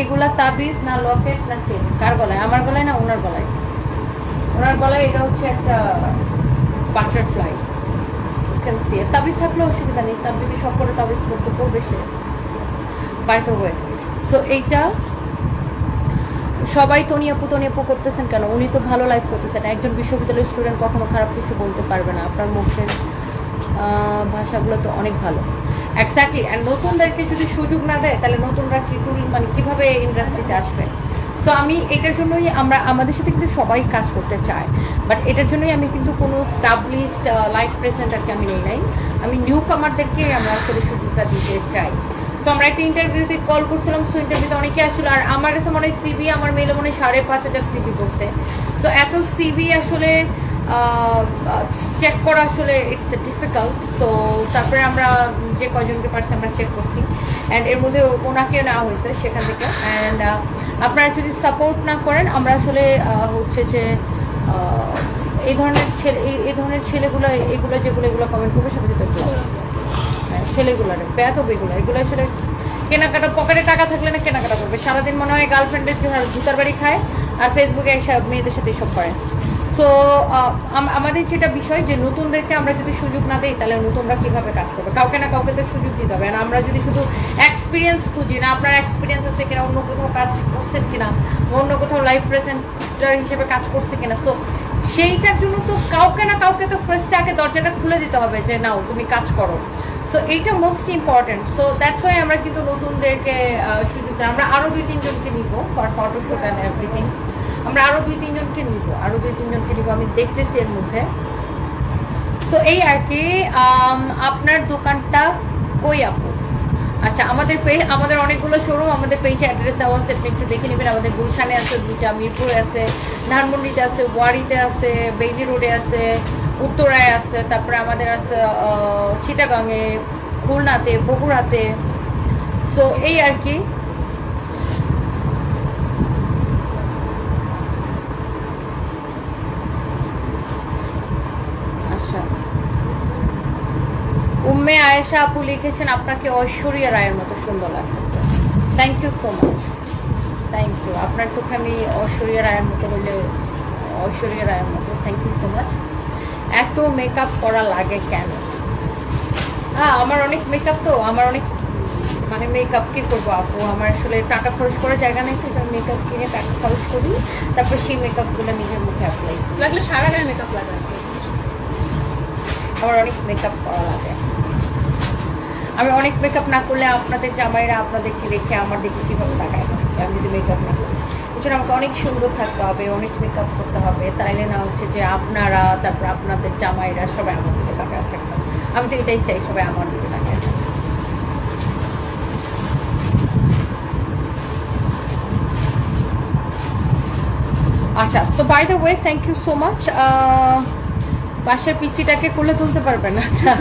এগুলা তাবিজ না লকেট না চেন? কার গলায়? আমার গলায় না ওনার গলায়? ওনার গলায় এটা হচ্ছে একটা বাটারফ্লাই ক্যান সি তাবিজ থাকলে অসুবিধা নেই। তার যদি সব করে তাবিজ করতে করবে সে। বাই হয়ে সো এইটা সবাই তো নিয়ে তনিয়াপু তনিয়াপু করতেছেন কেন? উনি তো ভালো লাইফ করতেছেন। একজন বিশ্ববিদ্যালয়ের স্টুডেন্ট কখনো খারাপ কিছু বলতে পারবে না। আপনার মুখের ভাষাগুলো তো অনেক ভালো। এক্স্যাক্টলি আর নতুনদেরকে যদি সুযোগ না দেয়, তাহলে নতুনরা কি মানে কীভাবে ইন্ডাস্ট্রিতে আসবে? সো আমি এটার জন্যই আমরা, আমাদের সাথে কিন্তু সবাই কাজ করতে চায়। বাট এটার জন্যই আমি কিন্তু কোনো স্টাবলিশড লাইফ প্রেজেন্টারকে আমি নেই নাই। আমি নিউ কামারদেরকে আমরা আসলে সুযোগটা দিতে চাই। সো আমরা একটা ইন্টারভিউতে কল করছিলাম সো ইন্টারভিউতে অনেকে আসছিল। আর আমার কাছে মনে হয় সিবি আমার মেলে মনে হয় সাড়ে পাঁচ হাজার সিবি করতে তো এত সিবি আসলে চেক করা আসলে ইটস ডিফিকাল্ট সো তারপরে আমরা যে কয়জনকে পারছি আমরা চেক করছি। অ্যান্ড এর মধ্যে ওনাকে নেওয়া হয়েছে সেখান থেকে। অ্যান্ড আপনারা যদি সাপোর্ট না করেন আমরা আসলে হচ্ছে যে এই ধরনের ছেলে এই- ধরনের ছেলেগুলো এগুলো যেগুলো এগুলো কমেন্ট করবে block করবে। হ্যাঁ, ছেলেগুলার বেয়াদব এগুলো। এগুলো আসলে কেনাকাটা পকেটে টাকা থাকলে না কেনাকাটা করবে। সারাদিন মনে হয় গার্লফ্রেন্ডের জন্য জুতার বাড়ি খায় আর ফেসবুকে এসব মেয়েদের সাথে এসব করে। সো আমাদের যেটা বিষয় যে নতুনদেরকে আমরা যদি সুযোগ না দিই, তাহলে নতুনরা কীভাবে কাজ করবে? কাউকে না কাউকে তো সুযোগ দিতে হবে। আর আমরা যদি শুধু এক্সপিরিয়েন্স খুঁজি, না আপনার এক্সপিরিয়েন্স আছে কিনা, অন্য কোথাও কাজ করছেন কিনা, অন্য কোথাও লাইফ প্রেজেন্টার হিসেবে কাজ করছে কিনা। সো সেইটার জন্য তো কাউকে না কাউকে তো ফার্স্টে আগে দরজাটা খুলে দিতে হবে যে, নাও, তুমি কাজ করো। সো এইটা most important so that's why আমরা কিন্তু নতুনদেরকে সুযোগ আমরা আরও দুই তিনজনকে নিব ফর ফটোশ্যুট অ্যান্ড এভরিথিং আমরা আরও দুই তিনজনকে নিব আরও দুই তিনজনকে নিব আমি দেখতেছি এর মধ্যে। সো এই আর কি আপনার দোকানটা কই আপু? আচ্ছা আমাদের পেজ আমাদের অনেকগুলো শোরুম আমাদের পেজে অ্যাড্রেস দেওয়া আছে আপনি একটু দেখে নেবেন। আমাদের গুলশানে আছে দুইটা মিরপুরে আছে ধানমন্ডিতে আছে ওয়ারিতে আছে বেইলি রোডে আছে উত্তরায় আছে তারপরে আমাদের আছে আহ, চিটাগাংয়ে খুলনাতে বগুড়াতে। সো এই আর কি আচ্ছা উম্মে আয়েশা আপু লিখেছেন, আপনাকে ঐশ্বরিয়া রায়ের মতো সুন্দর লাগতেছে। Thank you so much thank you আপনার চোখে আমি ঐশ্বরিয়া রায়ের মতো বললে ঐশ্বরিয়া রায়ের মতো। থ্যাংক ইউ সো মাচ এত মেকআপ করা লাগে কেন? হ্যাঁ আমার অনেক মেকআপ তো, আমার অনেক মানে মেকআপ কি করব আপু? আমার আসলে টাকা খরচ করার জায়গা নেই তো মেকআপ কিনে টাকা খরচ করি। তারপর সেই মেকআপগুলো নিজের মুখে অ্যাপ্লাই লাগলে সারা গায়ে মেকআপ লাগান আমার অনেক মেকআপ করা লাগে। আমি অনেক মেকআপ না করলে আপনাদের জামাইরা আপনাদেরকে দেখে আমার দেখে কীভাবে তাকায়? আমি যদি মেকআপ না করি। এছাড়া আমাকে অনেক সুন্দর থাকতে হবে, অনেক মেকআপ করতে হবে। তাইলে না হচ্ছে যে আপনারা, তারপর আপনাদের জামাইরা সবাই আমার দিকে তাকায় থাকবে আমি তো এটাই চাই, সবাই আমার দিকে তাকায়। আচ্ছা so by the way thank you so much পাশের পিচিটাকে করলে তুলতে পারবেন আচ্ছা